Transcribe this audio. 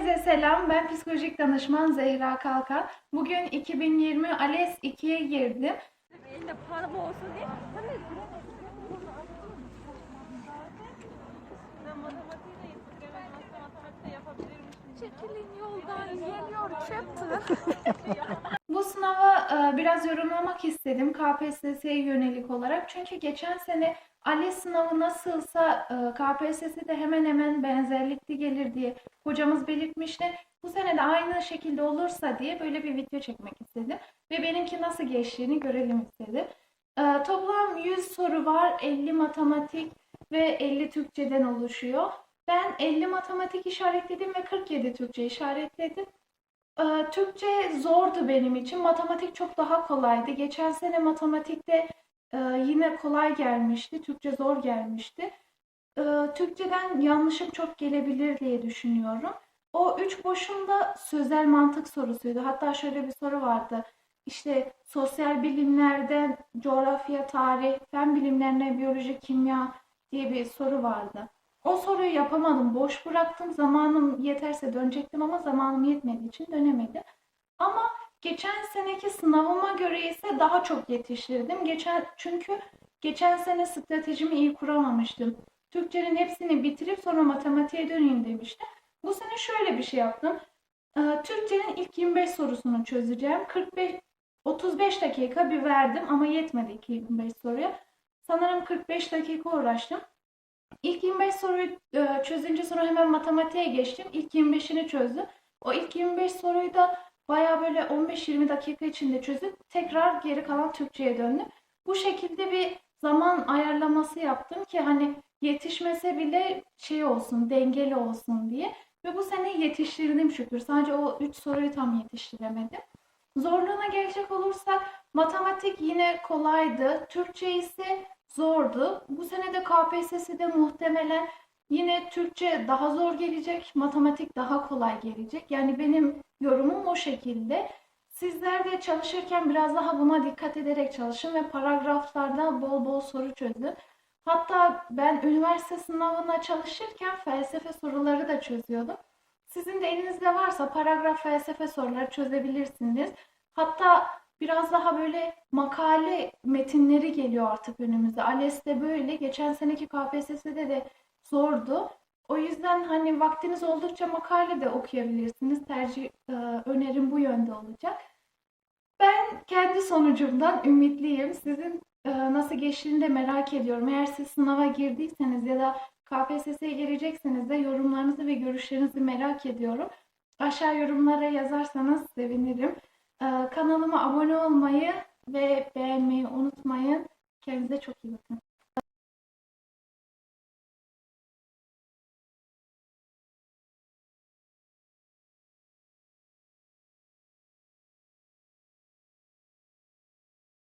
Herkese selam. Ben psikolojik danışman Zehra Kalkan. Bugün 2020 ALES 2'ye girdim. Elinde para olsun diye. Çekilin yoldan geliyor chapter. Bu sınava e, biraz yorumlamak istedim KPSS'ye yönelik olarak. Çünkü geçen sene ALES sınavı nasılsa e, KPSS de hemen hemen benzerlikli gelir diye hocamız belirtmişti. Bu sene de aynı şekilde olursa diye böyle bir video çekmek istedim. Ve benimki nasıl geçtiğini görelim istedim. E, Toplam 100 soru var. 50 matematik ve 50 Türkçeden oluşuyor. Ben 50 matematik işaretledim ve 47 Türkçe işaretledim. Ee, Türkçe zordu benim için. Matematik çok daha kolaydı. Geçen sene matematikte e, yine kolay gelmişti. Türkçe zor gelmişti. Ee, Türkçeden yanlışım çok gelebilir diye düşünüyorum. O üç boşunda sözel mantık sorusuydu. Hatta şöyle bir soru vardı. İşte sosyal bilimlerden coğrafya, tarih, fen bilimlerine biyoloji, kimya diye bir soru vardı. O soruyu yapamadım. Boş bıraktım. Zamanım yeterse dönecektim ama zamanım yetmediği için dönemedim. Ama geçen seneki sınavıma göre ise daha çok yetiştirdim. Geçen çünkü geçen sene stratejimi iyi kuramamıştım. Türkçenin hepsini bitirip sonra matematiğe döneyim demiştim. Bu sene şöyle bir şey yaptım. Ee, Türkçenin ilk 25 sorusunu çözeceğim. 45 35 dakika bir verdim ama yetmedi ilk 25 soruya. Sanırım 45 dakika uğraştım. İlk 25 soruyu e, çözünce sonra hemen matematiğe geçtim. İlk 25'ini çözdüm. O ilk 25 soruyu da baya böyle 15-20 dakika içinde çözüp tekrar geri kalan Türkçe'ye döndüm. Bu şekilde bir zaman ayarlaması yaptım ki hani yetişmese bile şey olsun, dengeli olsun diye. Ve bu sene yetiştirdim şükür. Sadece o 3 soruyu tam yetiştiremedim. Zorluğuna gelecek olursak matematik yine kolaydı. Türkçe ise zordu. Bu sene de KPSS'de muhtemelen yine Türkçe daha zor gelecek, matematik daha kolay gelecek. Yani benim yorumum o şekilde. Sizler de çalışırken biraz daha buna dikkat ederek çalışın ve paragraflarda bol bol soru çözün. Hatta ben üniversite sınavına çalışırken felsefe soruları da çözüyordum. Sizin de elinizde varsa paragraf felsefe soruları çözebilirsiniz. Hatta biraz daha böyle makale metinleri geliyor artık önümüze. ALES'te böyle. Geçen seneki KPSS'de de zordu. O yüzden hani vaktiniz oldukça makale de okuyabilirsiniz. Tercih e, önerim bu yönde olacak. Ben kendi sonucumdan ümitliyim. Sizin e, nasıl geçtiğini de merak ediyorum. Eğer siz sınava girdiyseniz ya da KPSS'ye girecekseniz de yorumlarınızı ve görüşlerinizi merak ediyorum. Aşağı yorumlara yazarsanız sevinirim. Abone olmayı ve